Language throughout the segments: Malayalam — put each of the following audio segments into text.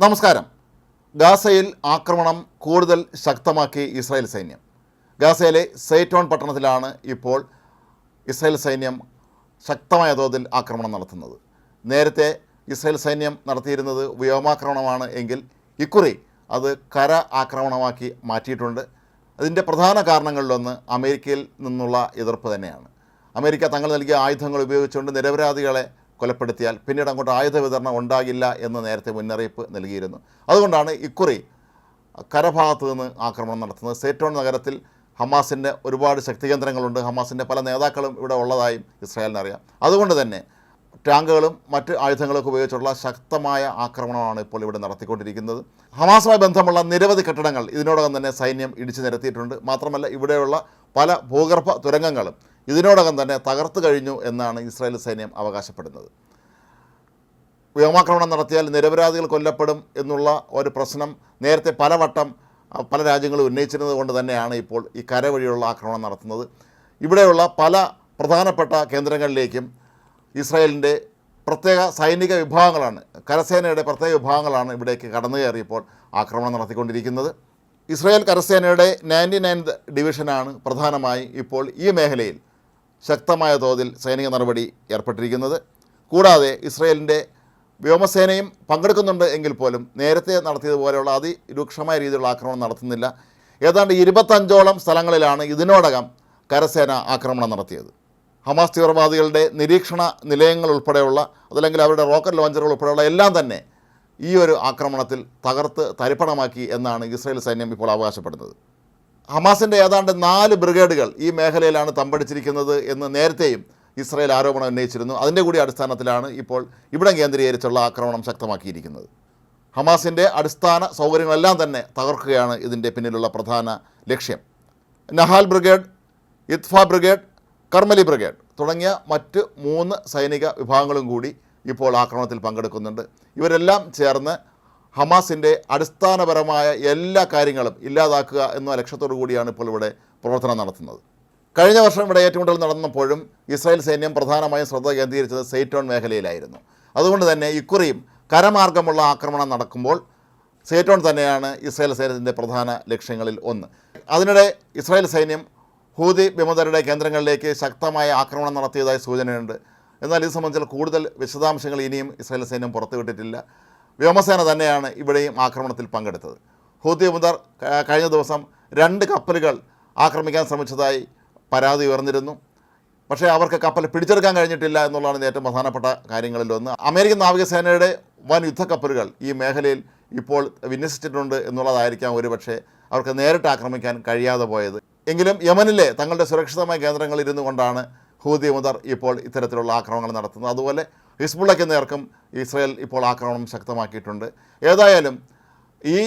നമസ്കാരം. ഗാസയിൽ ആക്രമണം കൂടുതൽ ശക്തമാക്കി ഇസ്രായേൽ സൈന്യം. ഗാസയിലെ സെയ്റ്റോൺ പട്ടണത്തിലാണ് ഇപ്പോൾ ഇസ്രായേൽ സൈന്യം ശക്തമായ തോതിൽ ആക്രമണം നടത്തുന്നത്. നേരത്തെ ഇസ്രായേൽ സൈന്യം നടത്തിയിരുന്നത് വ്യോമാക്രമണമാണ് എങ്കിൽ ഇക്കുറി അത് കര ആക്രമണമാക്കി മാറ്റിയിട്ടുണ്ട്. അതിന്റെ പ്രധാന കാരണങ്ങളിലൊന്ന് അമേരിക്കയിൽ നിന്നുള്ള എതിർപ്പ് തന്നെയാണ്. അമേരിക്ക തങ്ങൾ നൽകിയ ആയുധങ്ങൾ ഉപയോഗിച്ചുകൊണ്ട് നിരപരാധികളെ കൊലപ്പെടുത്തിയാൽ പിന്നീട് അങ്ങോട്ട് ആയുധ വിതരണം ഉണ്ടാകില്ല എന്ന് നേരത്തെ മുന്നറിയിപ്പ് നൽകിയിരുന്നു. അതുകൊണ്ടാണ് ഇക്കുറി കരഭാഗത്ത് നിന്ന് ആക്രമണം നടത്തുന്നത്. സേറ്റോൺ നഗരത്തിൽ ഹമാസിന്റെ ഒരുപാട് ശക്തി കേന്ദ്രങ്ങളുണ്ട് ഹമാസിന്റെ പല നേതാക്കളും ഇവിടെ ഉള്ളതായും ഇസ്രായേലിന് അറിയാം അതുകൊണ്ട് തന്നെ ടാങ്കുകളും മറ്റ് ആയുധങ്ങളൊക്കെ ഉപയോഗിച്ചുള്ള ശക്തമായ ആക്രമണമാണ് ഇപ്പോൾ ഇവിടെ നടത്തിക്കൊണ്ടിരിക്കുന്നത്. ഹമാസുമായി ബന്ധമുള്ള നിരവധി കെട്ടിടങ്ങൾ ഇതിനോടകം തന്നെ സൈന്യം ഇടിച്ചു നിരത്തിയിട്ടുണ്ട്. മാത്രമല്ല ഇവിടെയുള്ള പല ഭൂഗർഭ തുരങ്കങ്ങളും ഇതിനോടകം തന്നെ തകർത്തു കഴിഞ്ഞു എന്നാണ് ഇസ്രായേൽ സൈന്യം അവകാശപ്പെടുന്നത്. വ്യോമാക്രമണം നടത്തിയാൽ നിരപരാധികൾ കൊല്ലപ്പെടും എന്നുള്ള ഒരു പ്രശ്നം നേരത്തെ പലവട്ടം പല രാജ്യങ്ങളും ഉന്നയിച്ചിരുന്നത് കൊണ്ട് തന്നെയാണ് ഇപ്പോൾ ഈ കര വഴിയുള്ള ആക്രമണം നടത്തുന്നത്. ഇവിടെയുള്ള പല പ്രധാനപ്പെട്ട കേന്ദ്രങ്ങളിലേക്കും ഇസ്രായേലിന്റെ പ്രത്യേക സൈനിക വിഭാഗങ്ങളാണ് കരസേനയുടെ പ്രത്യേക വിഭാഗങ്ങളാണ് ഇവിടേക്ക് കടന്നു കയറിയപ്പോൾ ആക്രമണം നടത്തിക്കൊണ്ടിരിക്കുന്നത്. ഇസ്രായേൽ കരസേനയുടെ നയന്റി നയൻത് ഡിവിഷനാണ് പ്രധാനമായി ഇപ്പോൾ ഈ മേഖലയിൽ ശക്തമായ തോതിൽ സൈനിക നടപടി ഏർപ്പെട്ടിരിക്കുന്നത്. കൂടാതെ ഇസ്രയേലിന്റെ വ്യോമസേനയും പങ്കെടുക്കുന്നുണ്ട് എങ്കിൽ പോലും നേരത്തെ നടത്തിയതുപോലെയുള്ള അതിരൂക്ഷമായ രീതിയിലുള്ള ആക്രമണം നടത്തുന്നില്ല. ഏതാണ്ട് ഇരുപത്തഞ്ചോളം സ്ഥലങ്ങളിലാണ് ഇതിനോടകം കരസേന ആക്രമണം നടത്തിയത്. ഹമാസ് തീവ്രവാദികളുടെ നിരീക്ഷണ നിലയങ്ങൾ ഉൾപ്പെടെയുള്ള അതല്ലെങ്കിൽ അവരുടെ റോക്കറ്റ് ലോഞ്ചറുകൾ ഉൾപ്പെടെയുള്ള എല്ലാം തന്നെ ഈ ഒരു ആക്രമണത്തിൽ തകർത്ത് തരിപ്പണമാക്കി എന്നാണ് ഇസ്രയേൽ സൈന്യം ഇപ്പോൾ അവകാശപ്പെടുന്നത്. ഹമാസിന്റെ ഏതാണ്ട് നാല് ബ്രിഗേഡുകൾ ഈ മേഖലയിലാണ് തമ്പടിച്ചിരിക്കുന്നത് എന്ന് നേരത്തെയും ഇസ്രായേൽ ആരോപണം ഉന്നയിച്ചിരുന്നു. അതിന്റെ കൂടി അടിസ്ഥാനത്തിലാണ് ഇപ്പോൾ ഇവിടം കേന്ദ്രീകരിച്ചുള്ള ആക്രമണം ശക്തമാക്കിയിരിക്കുന്നത്. ഹമാസിന്റെ അടിസ്ഥാന സൗകര്യങ്ങളെല്ലാം തന്നെ തകർക്കുകയാണ് ഇതിന്റെ പിന്നിലുള്ള പ്രധാന ലക്ഷ്യം. നഹാൽ ബ്രിഗേഡ് ഇത്ഫ ബ്രിഗേഡ് കർമ്മലി ബ്രിഗേഡ് തുടങ്ങിയ മറ്റ് മൂന്ന് സൈനിക വിഭാഗങ്ങളും കൂടി ഇപ്പോൾ ആക്രമണത്തിൽ പങ്കെടുക്കുന്നുണ്ട്. ഇവരെല്ലാം ചേർന്ന് ഹമാസിന്റെ അടിസ്ഥാനപരമായ എല്ലാ കാര്യങ്ങളും ഇല്ലാതാക്കുക എന്ന ലക്ഷ്യത്തോടു കൂടിയാണ് ഇപ്പോൾ ഇവിടെ പ്രവർത്തനം നടത്തുന്നത്. കഴിഞ്ഞ വർഷം ഇവിടെ ഏറ്റുമുട്ടൽ നടന്നപ്പോഴും ഇസ്രായേൽ സൈന്യം പ്രധാനമായും ശ്രദ്ധ കേന്ദ്രീകരിച്ചത് സെയ്റ്റോൺ മേഖലയിലായിരുന്നു. അതുകൊണ്ട് തന്നെ ഇക്കുറിയും കരമാർഗമുള്ള ആക്രമണം നടക്കുമ്പോൾ സെയ്റ്റോൺ തന്നെയാണ് ഇസ്രായേൽ സൈന്യത്തിന്റെ പ്രധാന ലക്ഷ്യങ്ങളിൽ ഒന്ന്. അതിനിടെ ഇസ്രായേൽ സൈന്യം ഹൂതി വിമതരുടെ കേന്ദ്രങ്ങളിലേക്ക് ശക്തമായ ആക്രമണം നടത്തിയതായി സൂചനയുണ്ട്. എന്നാൽ ഇത് സംബന്ധിച്ച് കൂടുതൽ വിശദാംശങ്ങൾ ഇനിയും ഇസ്രായേൽ സൈന്യം പുറത്തുവിട്ടിട്ടില്ല. വ്യോമസേന തന്നെയാണ് ഇവിടെയും ആക്രമണത്തിൽ പങ്കെടുത്തത്. ഹൂതി മുദർ കഴിഞ്ഞ ദിവസം രണ്ട് കപ്പലുകൾ ആക്രമിക്കാൻ ശ്രമിച്ചതായി പരാതി ഉയർന്നിരുന്നു. പക്ഷേ അവർക്ക് കപ്പൽ പിടിച്ചെടുക്കാൻ കഴിഞ്ഞിട്ടില്ല എന്നുള്ളതാണ് ഏറ്റവും പ്രധാനപ്പെട്ട കാര്യങ്ങളിലൊന്ന് അമേരിക്കൻ നാവികസേനയുടെ വൻ യുദ്ധക്കപ്പലുകൾ ഈ മേഖലയിൽ ഇപ്പോൾ വിന്യസിച്ചിട്ടുണ്ട് എന്നുള്ളതായിരിക്കാം ഒരുപക്ഷെ അവർക്ക് നേരിട്ട് ആക്രമിക്കാൻ കഴിയാതെ പോയത്. എങ്കിലും യമനിലെ തങ്ങളുടെ സുരക്ഷിതമായ കേന്ദ്രങ്ങളിൽ ഇരുന്നു കൊണ്ടാണ് ഹൂതി മുതർ ഇപ്പോൾ ഇത്തരത്തിലുള്ള ആക്രമണങ്ങൾ നടത്തുന്നത്. അതുപോലെ ഹിസ്ബുള്ളയ്ക്ക് നേർക്കും ഇസ്രയേൽ ഇപ്പോൾ ആക്രമണം ശക്തമാക്കിയിട്ടുണ്ട്. ഏതായാലും ഈ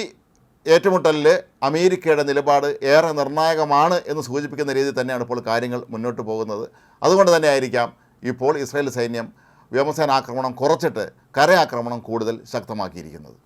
ഏറ്റുമുട്ടലിൽ അമേരിക്കയുടെ നിലപാട് ഏറെ നിർണായകമാണ് എന്ന് സൂചിപ്പിക്കുന്ന രീതിയിൽ തന്നെയാണ് ഇപ്പോൾ കാര്യങ്ങൾ മുന്നോട്ട് പോകുന്നത്. അതുകൊണ്ട് തന്നെ ആയിരിക്കാം ഇപ്പോൾ ഇസ്രായേൽ സൈന്യം വ്യോമസേന ആക്രമണം കുറച്ചിട്ട് കരയാക്രമണം കൂടുതൽ ശക്തമാക്കിയിരിക്കുന്നത്.